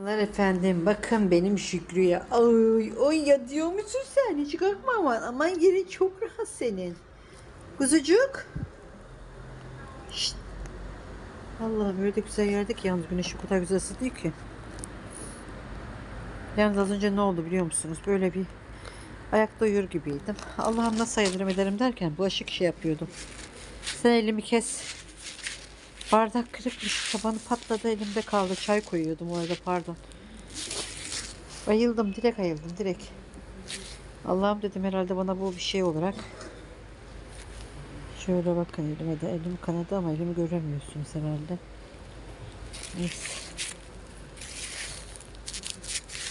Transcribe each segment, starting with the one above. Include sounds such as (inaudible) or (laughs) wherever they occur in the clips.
Merhabalar efendim bakın benim Şükrü'ye. Ay, ay ya diyor musun sen? Hiç korkma aman. Aman yerin çok rahat senin. Kuzucuk. Şşt. Allah böyle de güzel yerde ki yalnız güneş o kadar güzel ısıtıyor ki. Yalnız az önce ne oldu biliyor musunuz? Böyle bir ayakta uyur gibiydim. Allah'ım nasıl sayılırım ederim derken bulaşık şey yapıyordum. Sen elimi kes. Bardak kırıkmış. Tabanı patladı elimde kaldı. Çay koyuyordum o arada pardon. Ayıldım direkt ayıldım direkt. Allah'ım dedim herhalde bana bu bir şey olarak. Şöyle bakın elime de elim kanadı ama elimi göremiyorsunuz herhalde. Neyse.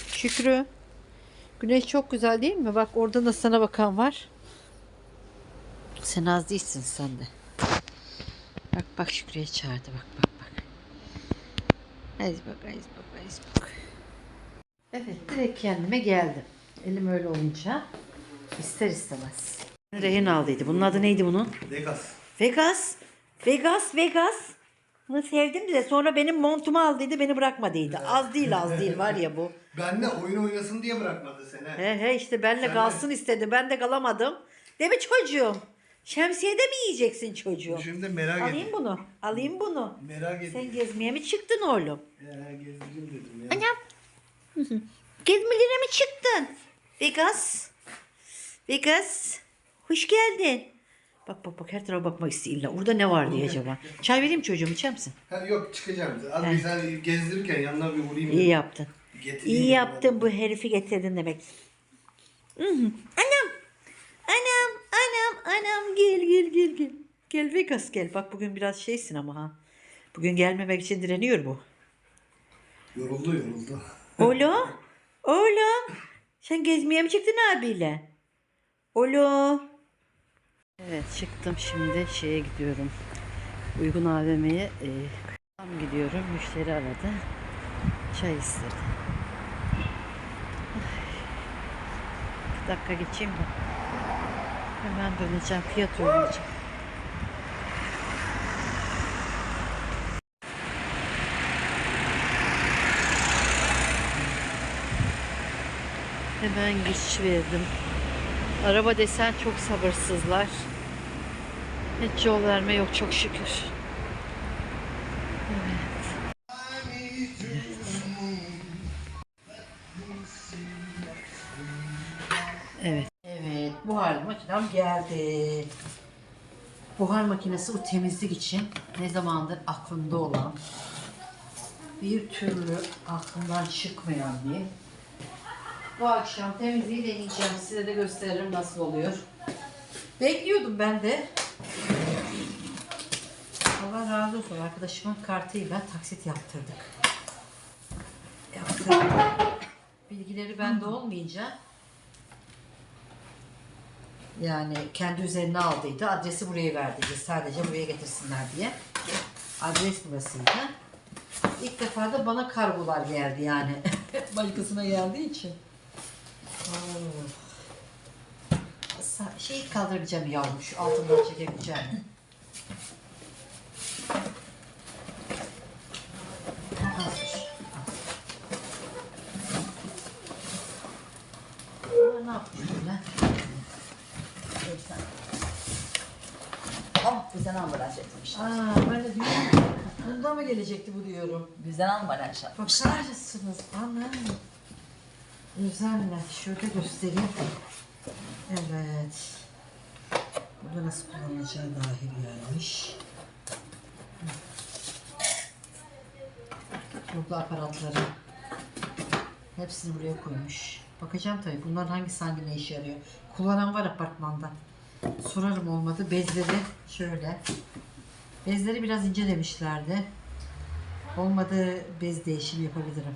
Şükrü. Güneş çok güzel değil mi? Bak orada da sana bakan var. Sen az değilsin sen de. Bak bak Şükrü'ye çağırdı bak bak bak. Hadi bak hadi bak hadi bak. Evet direkt kendime geldim. Elim öyle olunca ister istemez. Rehin aldıydı. Bunun adı neydi bunun? Vegas. Vegas. Vegas Vegas. Bunu sevdim de sonra benim montumu aldıydı beni bırakmadıydı. Az değil az değil var ya bu. (laughs) Benle oyun oynasın diye bırakmadı seni. He he işte benle Sen de- kalsın istedi. Ben de kalamadım. Değil mi çocuğum? Şemsiyede mi yiyeceksin çocuğum? Şimdi merak Alayım ettim. bunu. Alayım bunu. Merak ettim. Sen gezmeye mi çıktın oğlum? Ya, gezdireyim dedim ya. Anam. Gezmelere mi çıktın? Vegas. Vegas. Hoş geldin. Bak bak bak her tarafa bakmak istiyor illa. Orada ne var diye acaba. Çay vereyim çocuğum içer misin? Ha, yok çıkacağım. Az bir sen gezdirirken yanına bir uğrayayım. İyi dedim. yaptın. Getireyim İyi dedim yaptın bu herifi getirdin demek. Hı hı. Anam. Gel gel gel gel. Gel Vegas gel. Bak bugün biraz şeysin ama ha. Bugün gelmemek için direniyor bu. Yoruldu yoruldu. Oğlum. Oğlum. Sen gezmeye mi çıktın abiyle? Oğlum. Evet çıktım şimdi şeye gidiyorum. Uygun AVM'ye e, tam gidiyorum. Müşteri aradı. Çay istedi. Bir dakika geçeyim de. Hemen döneceğim. Fiyat öğreneceğim. Hemen geçiş verdim. Araba desen çok sabırsızlar. Hiç yol verme yok çok şükür. Makinem geldi. Buhar makinesi bu temizlik için ne zamandır aklımda olan bir türlü aklımdan çıkmayan bir bu akşam temizliği deneyeceğim. Size de gösteririm nasıl oluyor. Bekliyordum ben de. Allah razı olsun. Arkadaşımın kartıyla taksit yaptırdık. Yaptırdık. Bilgileri bende olmayınca yani kendi üzerine aldıydı. Adresi buraya verdiydi. Sadece buraya getirsinler diye. Adres burasıydı. İlk defa da bana kargolar geldi yani. (laughs) Başkasına geldiği için. Oh. Şeyi kaldırabileceğim yavrum şu altından çekebileceğim. (laughs) Hazır. Aa, Ne yapmış böyle? Oh, güzel ambalaj etmiş. Aa, ben de diyorum. Bunda mı gelecekti bu Güzel ambalaj yapmış. Bakar mısınız? Anam. Özenle. Şöyle göstereyim. Evet. Burada nasıl kullanılacağı dahil gelmiş. Burada aparatları. Hepsini buraya koymuş. Bakacağım tabii bunların hangisi hangi ne işe yarıyor. Kullanan var apartmanda. Sorarım olmadı. Bezleri şöyle. Bezleri biraz ince demişlerdi. Olmadı bez değişimi yapabilirim.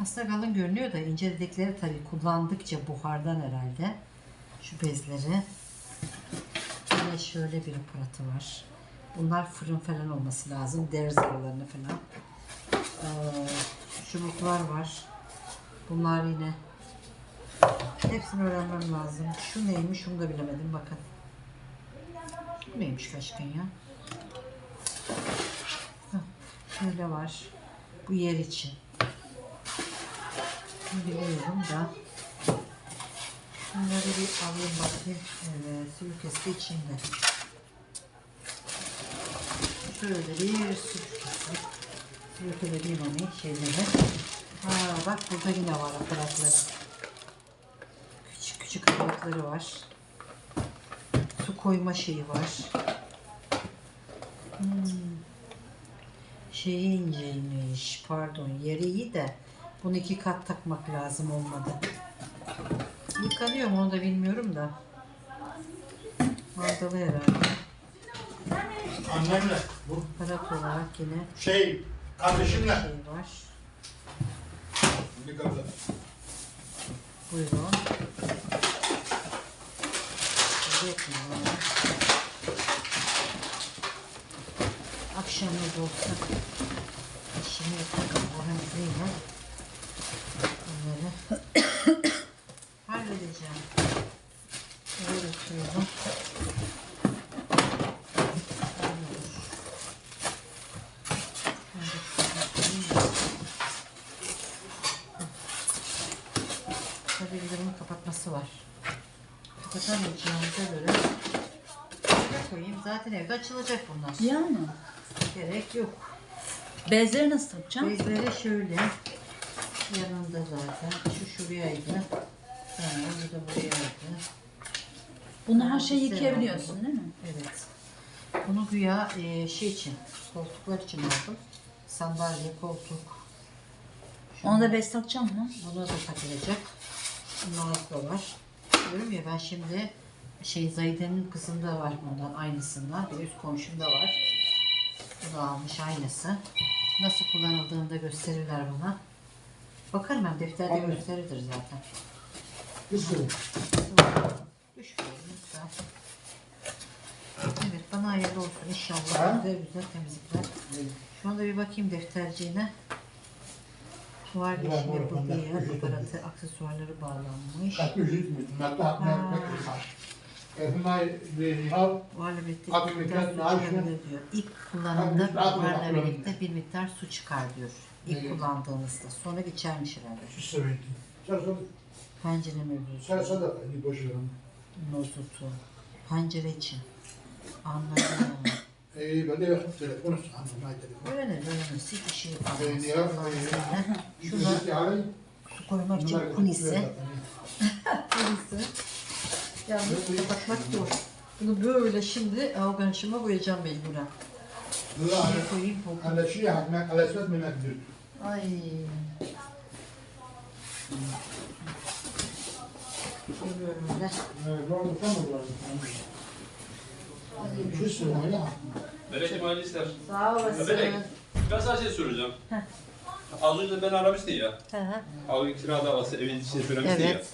Aslında kalın görünüyor da ince dedikleri tabii kullandıkça buhardan herhalde. Şu bezleri. Yine şöyle bir aparatı var. Bunlar fırın falan olması lazım. Deriz aralarını falan. Ee, çubuklar var. Bunlar yine. Hepsini öğrenmem lazım. Şu neymiş şunu da bilemedim bakın. Bu neymiş kaçkın ya? Şöyle var. Bu yer için. biliyorum da. Bunları bir alayım bakayım. Evet, sürükesi içinde. Şöyle bir sürükesi. Sürükelediğim onu şeyleri. Ha bak burada yine var aparatları. Küçük küçük aparatları var. Su koyma şeyi var. Hmm. Şeyi inceymiş. Pardon yeri iyi de bunu iki kat takmak lazım olmadı. Yıkanıyor mu onu da bilmiyorum da. Mandalı herhalde. Annemle. Bu Aparat olarak yine şey kardeşimle. şey var. Bir kapı. Buyurun. Burada yok mu? Akşam da olsa işimi yaparım. O hem değil Bunları (coughs) halledeceğim. Böyle koyalım. Tabii bir de bunun kapatması var. Kapatamayacağımıza göre koyayım. Zaten evde açılacak bunlar. Yani. Gerek yok. Bezleri nasıl takacağım? Bezleri şöyle yanında zaten. Şu şurayaydı. Tamam bu da burayaydı. Bunu her şeyi yıkayabiliyorsun değil mi? Evet. Bunu güya e, şey için, koltuklar için aldım. Sandalye, koltuk. Ona da bez takacağım mı? Buna da takılacak. Bunlar da var. Diyorum ya ben şimdi şey Zahide'nin kızında var bundan aynısından. Bir üst komşumda var. Bu da almış aynısı. Nasıl kullanıldığını da gösterirler bana. Bakarım ben defterde Anladım. gösterilir zaten. Üç lütfen. Evet bana hayırlı olsun inşallah. Ha? Güzel güzel temizlikler. Şu anda bir bakayım defterciğine. İçinde böyle bu ücret aparatı, aksesuarları bağlanmış. Kaç bir şey mi? Hatta Buharla birlikte Abi bir miktar miktar su maaşı- diyor. İlk kullanımda Abi, abi, buharla abi. birlikte bir miktar su çıkar diyor. İlk Evet. kullandığınızda. Sonra geçermiş herhalde. Pencere mevzusu, nozutu, pencere için. Anladım. Öğrenir, öğrenir. Hiçbir şey yapamaz. Ee, ya, Allah'ın ee, izniyle. Şurada yani su koymak için kunisi. Kunisi. (laughs) Yalnız kapatmak zor. Bunu böyle şimdi alganışıma koyacağım mecburen. Şuraya koyayım. bu- على شيء هناك على اساس من قدرته Ay. Böyle. برضه كم شو اسمه هنا Melek hayırlı işler. Sağ olasın. Melek, ben sana şey soracağım. Az önce ben aramıştın ya. Hı hı. Abi kira davası evin içine söylemiştin ya. Evet.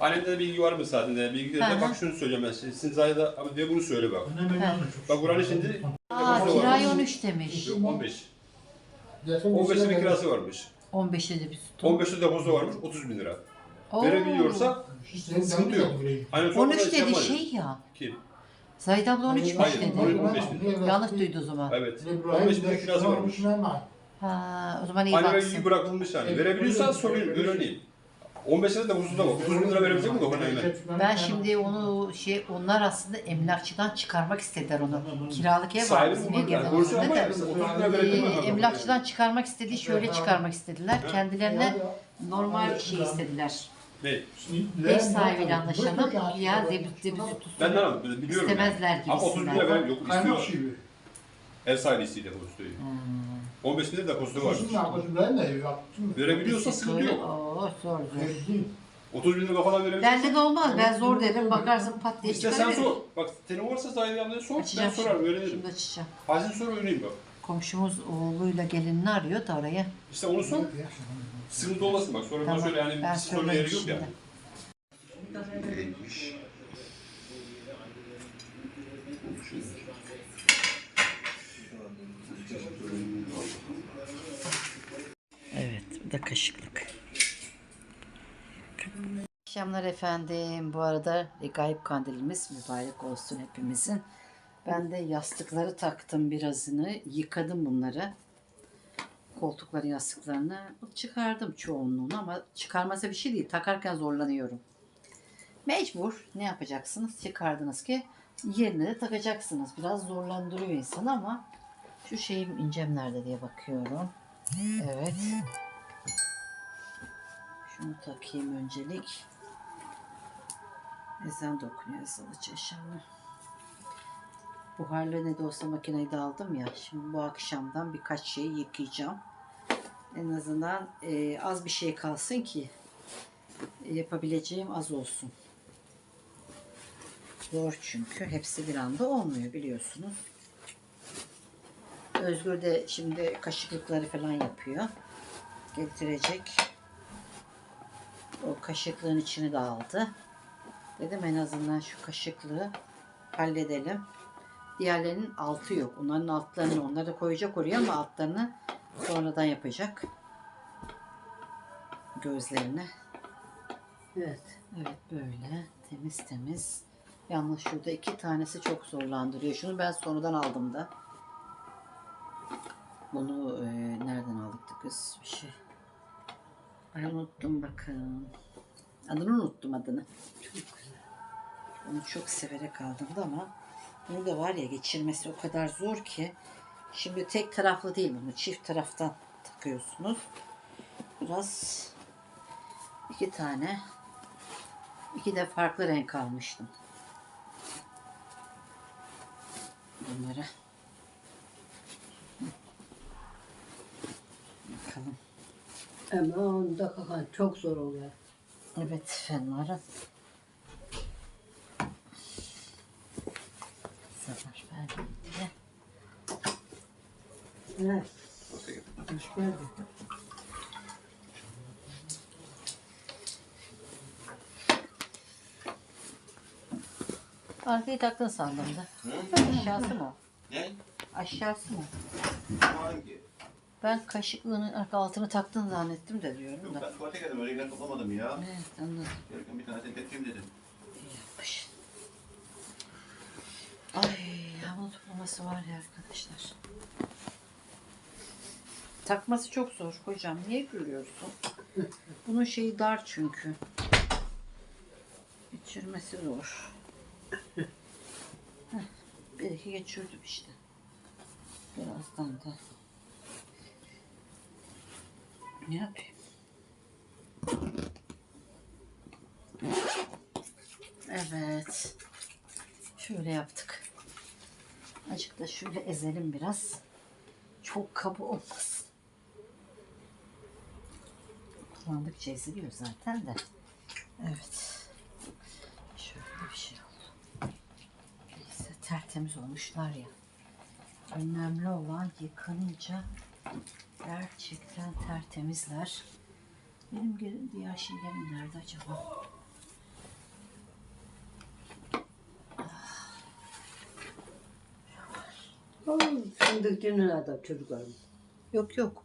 Annemde de bilgi var mı zaten? Bilgi de bak şunu söylüyorum ben. size. Sizin zahide abi diyor bunu söyle bak. Bak buranın şimdi Aa, Kapısı var. kirayı 13 demiş. yok, 15. bir kirası varmış. 15'e de bir tutum. 15'te depozu varmış 30 bin lira. Oo. Verebiliyorsa sıkıntı yok. Annem hani sonra 13 şey dedi şey ya. Kim? Zahid abla 13'müş Hayır, dedi. 15 Yanlış duydu o zaman. Evet. 15 bin kirası varmış. Ha, o zaman iyi Anneme baksın. iyi bırakılmış yani. Verebiliyorsan sorun öğreneyim. 15'te de deposu da var. 30 bin lira verebilecek mi Doğan Eymen? Ben şimdi onu şey onlar aslında emlakçıdan çıkarmak istediler onu. Kiralık ev var Sahibi bizim mi? Bilge'nin Borcu ama önünde ya, de. mesela 30 bin lira Ee, verebilmem. emlakçıdan çıkarmak istediği şöyle çıkarmak istediler. Kendilerine normal şey istediler. Ne? Ev sahibiyle anlaşalım. Ya debit debit Ben de anladım, biliyorum. yani. İstemezler Ama 30 bin lira gibisinden. verem yok, istiyor. gibi. Ev sahibi istiyor deposu diyor. Hmm. 15 bin lira deposu var. Kusun arkasından da ev yaptım. Verebiliyorsa sıkıntı yok. Oo, zor zor. Verdim. 30 bin lira falan verebilirsin. Bende de olmaz. Ben zor derim. Bakarsın pat diye İşte sen sor. Bak senin varsa Zahide ablaya sor. Açacağım ben sorarım, şimdi. öğrenirim. Şimdi açacağım. Hazin sor öğreneyim bak. Komşumuz oğluyla gelinini arıyor da oraya. İşte onu sor. Sıkıntı olmasın bak. Sonra bana Tamam, söyle yani ben bir sorun söylerim yeri yok şimdi. yani. Evet, bu kaşıklık. Akşamlar efendim. Bu arada Regaip kandilimiz mübarek olsun hepimizin. Ben de yastıkları taktım birazını. Yıkadım bunları. koltukların yastıklarını çıkardım çoğunluğunu ama çıkarması bir şey değil. Takarken zorlanıyorum. Mecbur. Ne yapacaksınız? Çıkardınız ki yerine de takacaksınız. Biraz zorlandırıyor insanı ama şu şeyim incem nerede diye bakıyorum. Evet. Şunu takayım öncelik. Ezan da okunuyor Ezanlıca inşallah. Buharlı ne de olsa makineyi de aldım ya. Şimdi bu akşamdan birkaç şeyi yıkayacağım. En azından e, az bir şey kalsın ki yapabileceğim az olsun. Zor çünkü. Hepsi bir anda olmuyor biliyorsunuz. Özgür de şimdi kaşıklıkları falan yapıyor. Getirecek. O kaşıklığın içini de aldı. Dedim en azından şu kaşıklığı halledelim. Diğerlerinin altı yok. Onların altlarını onları koyacak oraya ama altlarını sonradan yapacak. Gözlerini. Evet. Evet böyle temiz temiz. Yalnız şurada iki tanesi çok zorlandırıyor. Şunu ben sonradan aldım da. Bunu e, nereden aldık da kız bir şey. Ay unuttum bakın. Adını unuttum adını. Çok güzel. Onu çok severek aldım da ama bunu da var ya geçirmesi o kadar zor ki. Şimdi tek taraflı değil bunu çift taraftan takıyorsunuz. Biraz iki tane iki de farklı renk almıştım. Bunları. Bakalım. Ama onda kakan çok zor oluyor. Evet fenları. Zafer verdim diye. Evet. Hoş geldin. Arkayı taktın sandım da. Aşağısı mı? Ne? Aşağısı mı? Hangi? Ben kaşıklığının arka altını taktın zannettim de diyorum Yok da. ben tuvalete geldim öyle gel kapamadım ya. Evet anladım. Gelirken bir tanesini tekeyim dedim. İyi yapmış. Ay havlu toplaması var ya arkadaşlar. Takması çok zor hocam. Niye gülüyorsun? Bunun şeyi dar çünkü. Geçirmesi zor. Heh, bir iki geçirdim işte. Birazdan da. Ne? Evet. Şöyle yaptık. Azıcık da şöyle ezelim biraz. Çok kaba olmasın. Kullandıkça eziliyor zaten de. Evet. Şöyle bir şey oldu. Neyse tertemiz olmuşlar ya. Önemli olan yıkanınca gerçekten tertemizler. Benim diğer şeylerim nerede acaba? Oğlum fındıkçının adam çocuklarım. Yok yok.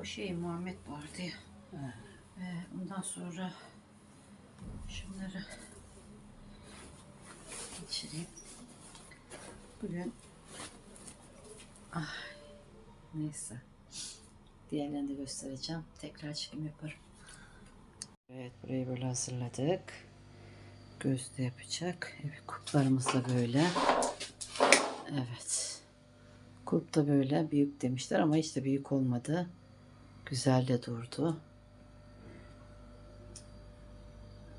O şey Muhammed vardı ya. Ee, ondan sonra şunları geçireyim. Bugün ay neyse. Diğerlerini de göstereceğim. Tekrar çekim yaparım. Evet burayı böyle hazırladık. Gözde yapacak. Evet kuplarımız da böyle. Evet. Kulp da böyle büyük demişler ama hiç de büyük olmadı. Güzel de durdu.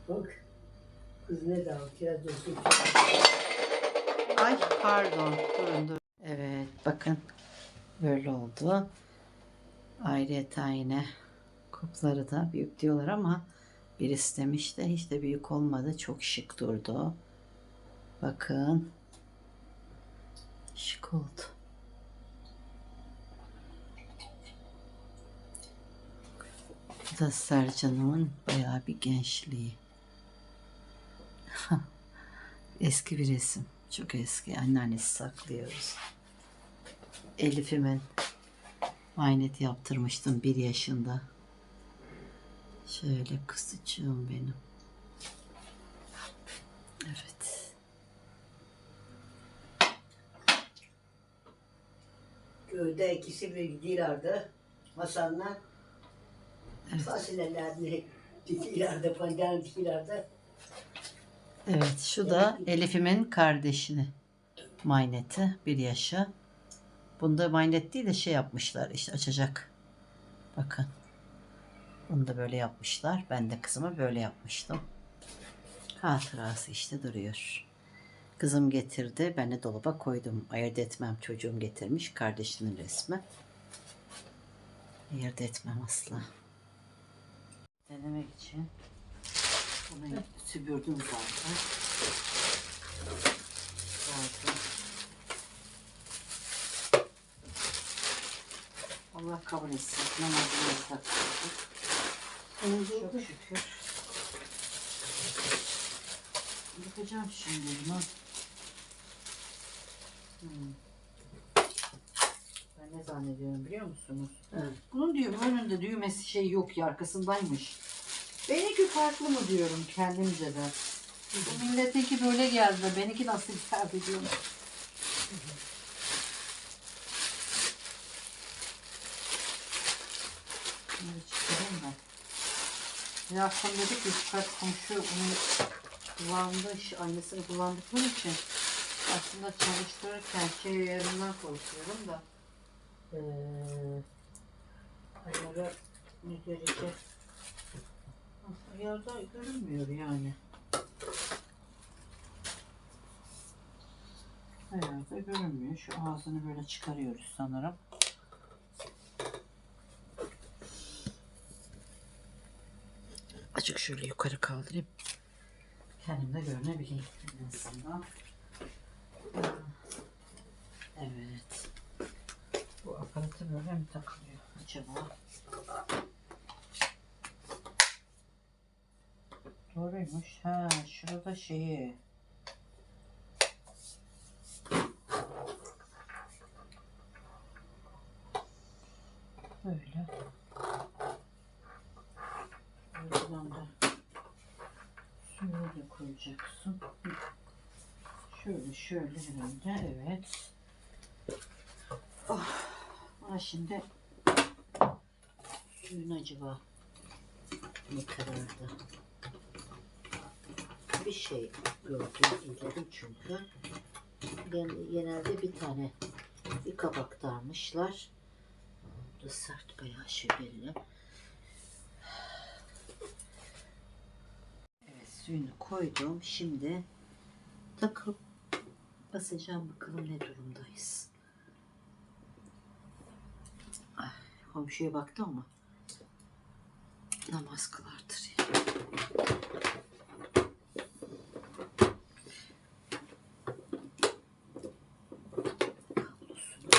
Bak. Kız ne al. Biraz da su. Ay pardon durun dur. Evet bakın böyle oldu. Ayrıyeten yine kupları da büyük diyorlar ama birisi demiş de hiç de büyük olmadı. Çok şık durdu. Bakın. Şık oldu. Bu da Sercan'ımın bayağı bir gençliği. (laughs) Eski bir resim. Çok eski. Anneannesi saklıyoruz. Elif'imin aynet yaptırmıştım bir yaşında. Şöyle kızıcığım benim. Evet. Köyde ikisi bir gidiyorlardı. Hasan'la fasulyeler dikilerde, pancar dikilerde. Evet şu da Elif'imin kardeşini. Mayneti bir yaşı. Bunda maynet değil de şey yapmışlar işte açacak. Bakın. Bunu da böyle yapmışlar. Ben de kızıma böyle yapmıştım. Hatırası işte duruyor. Kızım getirdi. Ben de dolaba koydum. Ayırt etmem. Çocuğum getirmiş. Kardeşinin resmi. Ayırt etmem asla. Denemek için bunu süpürdüm. Zaten. Allah kabul etsin. Namazını taktırdık. Çok şükür. Yapacağım şimdi bunu. Hmm. Ben ne zannediyorum biliyor musunuz? Hı. Bunun diyor önünde düğmesi şey yok ya arkasındaymış. Benimki farklı mı diyorum kendimce de. Bu milletinki böyle geldi. Benimki nasıl geldi diyorum. Bunu çıkarayım da. Bir akşam dedik ki birkaç komşu onun kullandığı iş, aynısını kullandıkları için aslında çalıştırırken şey yarından korkuyorum da eee ayarı ne derece ayarda görünmüyor yani. Ayarda görünmüyor. Şu ağzını böyle çıkarıyoruz sanırım. Açık şöyle yukarı kaldırayım. Kendim de görünebileyim en azından. Evet. Bu aparatı böyle mi takılıyor acaba? Doğruymuş. Ha, şurada şeyi. Böyle. Buradan da suyu da koyacaksın. Şöyle şöyle herhalde evet. Oh, bana şimdi suyun acaba ne kadardı? Bir şey gördüm, izledim çünkü. Gen- Genelde bir tane bir kabak darmışlar. Bu da sert bayağı şey belli. Evet suyunu koydum. Şimdi takıp basacağım bakalım ne durumdayız. Ay, komşuya baktım ama namaz kılardır ya. Kablosunu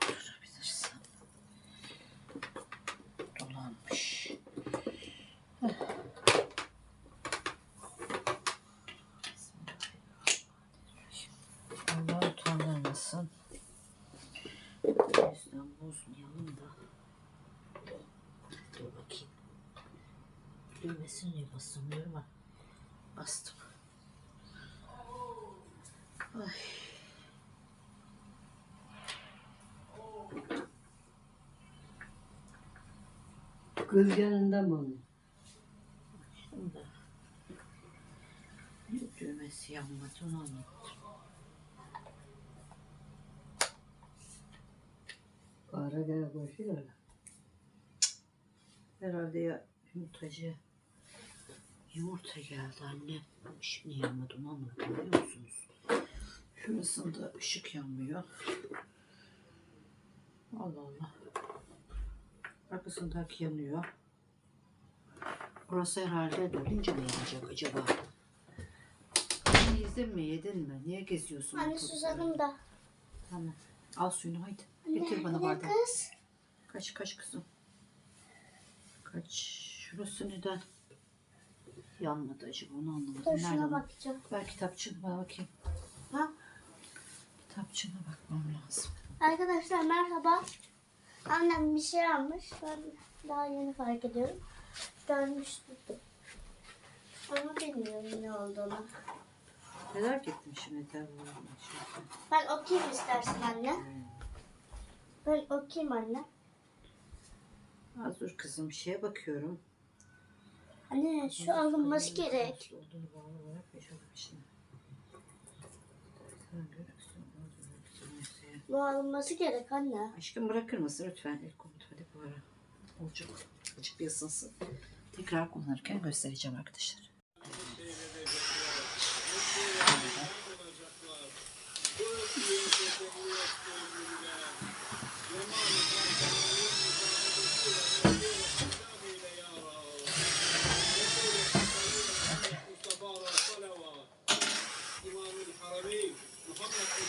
kullanabilirsem. Dolanmış. Allah utandırmasın. O yüzden bozmayalım da. Dur bakayım. Basamıyorum ha? Bastım. Ay. Gölgeninde mi onun? Şimdi. Düğmesi yanmadı onu anlamadım. Para gene koşuyor. Herhalde ya yumurtacı yumurta geldi anne. Şimdi yanmadı onu anlamadım biliyor musunuz? Şurasında ışık yanmıyor. Allah Allah. Arkasındaki yanıyor. Burası herhalde dönünce mi yanacak acaba? Anne yedin mi yedin mi? Niye geziyorsun? Anne ortalıkta? susadım da. Tamam. Al suyunu haydi. Getir bana bardağı. kız? Kaç kaç kızım. Kaç. Şurası neden yanmadı acaba onu anlamadım. Dur şuna bu? bakacağım. Ver kitapçığına bakayım. Ha? Kitapçığına bakmam lazım. Arkadaşlar merhaba. Annem bir şey almış. Ben daha yeni fark ediyorum. Görmüştüm. Ama bilmiyorum ne olduğunu. Merak ettim şimdi tabii. Ben okuyayım istersen anne. Ben okuyayım anne. Az dur kızım şeye bakıyorum. Anne şu alınması gerek. Bu alınması gerek anne. Aşkım bırakır mısın lütfen el komut hadi bu ara. Olacak. Açık bir ısınsın. Tekrar kullanırken göstereceğim arkadaşlar.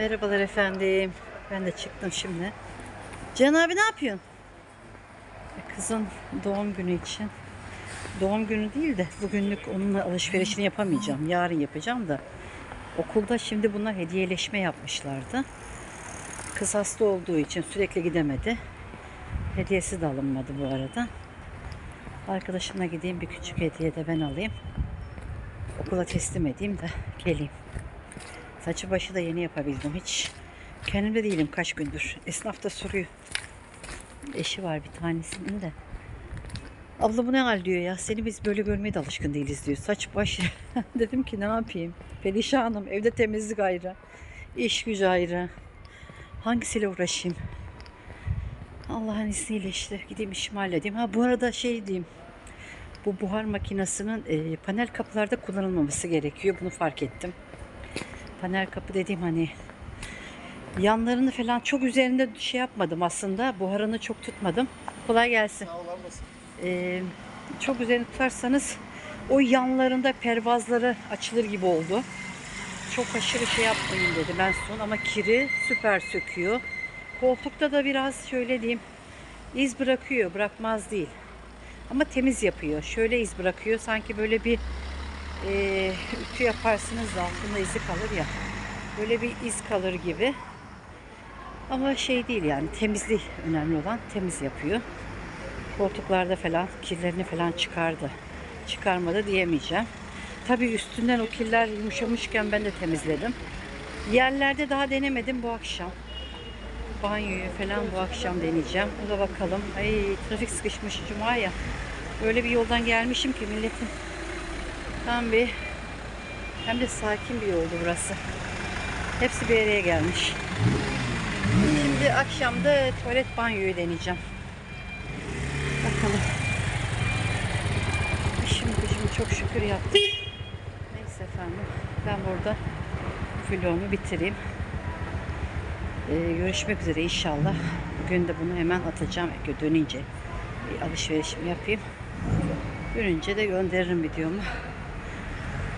Merhabalar efendim. Ben de çıktım şimdi. Can abi ne yapıyorsun? Kızın doğum günü için. Doğum günü değil de bugünlük onunla alışverişini yapamayacağım. Yarın yapacağım da. Okulda şimdi bunlar hediyeleşme yapmışlardı. Kız hasta olduğu için sürekli gidemedi. Hediyesi de alınmadı bu arada. Arkadaşımla gideyim bir küçük hediye de ben alayım. Okula teslim edeyim de geleyim. Saçı başı da yeni yapabildim hiç. Kendimde değilim kaç gündür. Esnaf da soruyor. Eşi var bir tanesinin de. Abla bu ne hal diyor ya. Seni biz böyle görmeye de alışkın değiliz diyor. Saç baş. (laughs) Dedim ki ne yapayım. Perişanım. Evde temizlik ayrı. iş gücü ayrı. Hangisiyle uğraşayım? Allah'ın izniyle işte gideyim işimi halledeyim. Ha bu arada şey diyeyim. Bu buhar makinesinin e, panel kapılarda kullanılmaması gerekiyor. Bunu fark ettim. Panel kapı dediğim hani yanlarını falan çok üzerinde şey yapmadım aslında. Buharını çok tutmadım. Kolay gelsin. Ee, çok üzerine tutarsanız o yanlarında pervazları açılır gibi oldu. Çok aşırı şey yapmayın dedi ben son ama kiri süper söküyor. Koltukta da biraz şöyle diyeyim iz bırakıyor bırakmaz değil. Ama temiz yapıyor. Şöyle iz bırakıyor sanki böyle bir e, ütü yaparsınız da altında izi kalır ya. Böyle bir iz kalır gibi. Ama şey değil yani temizlik önemli olan temiz yapıyor. Koltuklarda falan kirlerini falan çıkardı. Çıkarmadı diyemeyeceğim. Tabii üstünden o kirler yumuşamışken ben de temizledim. Yerlerde daha denemedim bu akşam. Banyoyu falan bu akşam deneyeceğim. O da bakalım. Ay trafik sıkışmış cuma ya. Öyle bir yoldan gelmişim ki milletin tam bir hem de sakin bir yoldu burası. Hepsi bir araya gelmiş. Şimdi akşam da tuvalet banyoyu deneyeceğim. Bakalım. İşim gücümü çok şükür yaptık. Neyse efendim. Ben burada vlogumu bitireyim. Ee, görüşmek üzere inşallah. Bugün de bunu hemen atacağım. Dönünce bir alışverişimi yapayım. Dönünce de gönderirim videomu.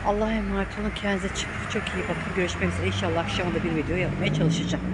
Allah'a emanet olun. Kendinize çok, çok iyi bakın. Görüşmek üzere. İnşallah akşama da bir video yapmaya çalışacağım.